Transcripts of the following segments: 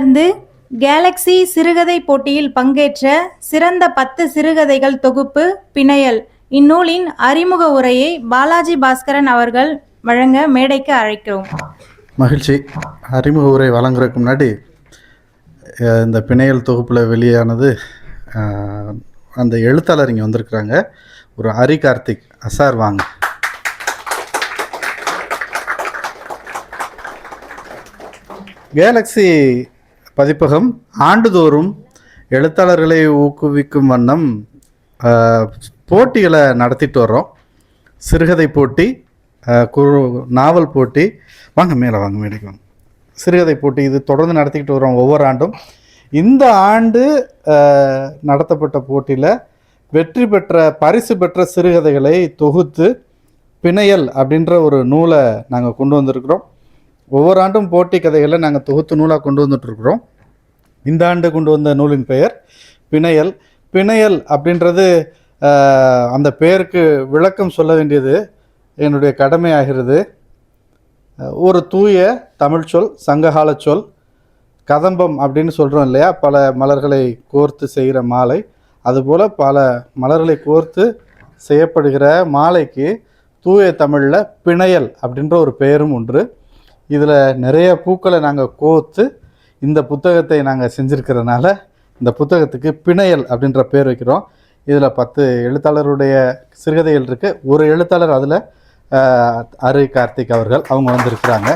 தொடர்ந்து கேலக்ஸி சிறுகதை போட்டியில் பங்கேற்ற சிறந்த பத்து சிறுகதைகள் தொகுப்பு பிணையல். இந்நூலின் அறிமுக உரையை பாலாஜி பாஸ்கரன் அவர்கள் வழங்க மேடைக்கு அழைக்கிறோம். மகிழ்ச்சி. அறிமுக உரை வழங்குறதுக்கு முன்னாடி இந்த பிணையல் தொகுப்பில் வெளியானது அந்த எழுத்தாளர் இங்கே வந்திருக்கிறாங்க. ஒரு ஹரி கார்த்திக் அசார் வாங்க. கேலக்ஸி பதிப்பகம் ஆண்டுதோறும் எழுத்தாளர்களை ஊக்குவிக்கும் வண்ணம் போட்டிகளை நடத்திட்டு வர்றோம். சிறுகதை போட்டி குரு குறு நாவல் போட்டி. வாங்க மேலே வாங்க மேடைக்கு வாங்க. சிறுகதை போட்டி இது தொடர்ந்து நடத்திக்கிட்டு வரோம் ஒவ்வொரு ஆண்டும். இந்த ஆண்டு நடத்தப்பட்ட போட்டியில் வெற்றி பெற்ற பரிசு பெற்ற சிறுகதைகளை தொகுத்து பிணையல் அப்படின்ற ஒரு நூலை நாங்கள் கொண்டு வந்திருக்கிறோம். ஒவ்வொரு ஆண்டும் போட்டி கதைகளை நாங்கள் தொகுத்து நூலாக கொண்டு வந்துட்டுருக்குறோம். இந்த ஆண்டு கொண்டு வந்த நூலின் பெயர் பிணையல். பிணையல் அப்படின்றது அந்த பெயருக்கு விளக்கம் சொல்ல வேண்டியது என்னுடைய கடமையாகிறது. ஒரு தூய தமிழ் சொல் சங்ககால சொல் கதம்பம் அப்படின்னு சொல்கிறோம் இல்லையா? பல மலர்களை கோர்த்து செய்கிற மாலை. அதுபோல் பல மலர்களை கோர்த்து செய்யப்படுகிற மாலைக்கு தூய தமிழில் பிணையல் அப்படின்ற ஒரு பெயரும் ஒன்று இதில் நிறைய பூக்களை நாங்கள் கோர்த்து இந்த புத்தகத்தை நாங்கள் செஞ்சுருக்கிறனால இந்த புத்தகத்துக்கு பிணையல் அப்படின்ற பேர் வைக்கிறோம். இதில் பத்து எழுத்தாளருடைய சிறுகதைகள் இருக்குது ஒரு எழுத்தாளர் அதில் அரு கார்த்திக் அவர்கள் அவங்க வந்திருக்கிறாங்க.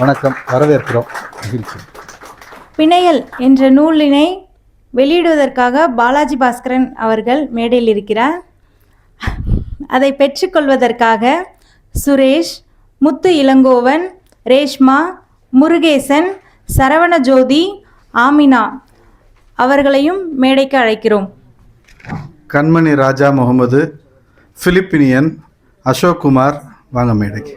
வணக்கம் வரவேற்கிறோம். மகிழ்ச்சி. பிணையல் என்ற நூலினை வெளியிடுவதற்காக பாலாஜி பாஸ்கரன் அவர்கள் மேடையில் இருக்கிறார். அதை பெற்றுக்கொள்வதற்காக சுரேஷ் முத்து இளங்கோவன் ரேஷ்மா முருகேசன் சரவணஜோதி ஆமினா அவர்களையும் மேடைக்கு அழைக்கிறோம். கண்மணி ராஜா முகமது பிலிப்பினியன் அசோக் குமார் வாங்க மேடைக்கு.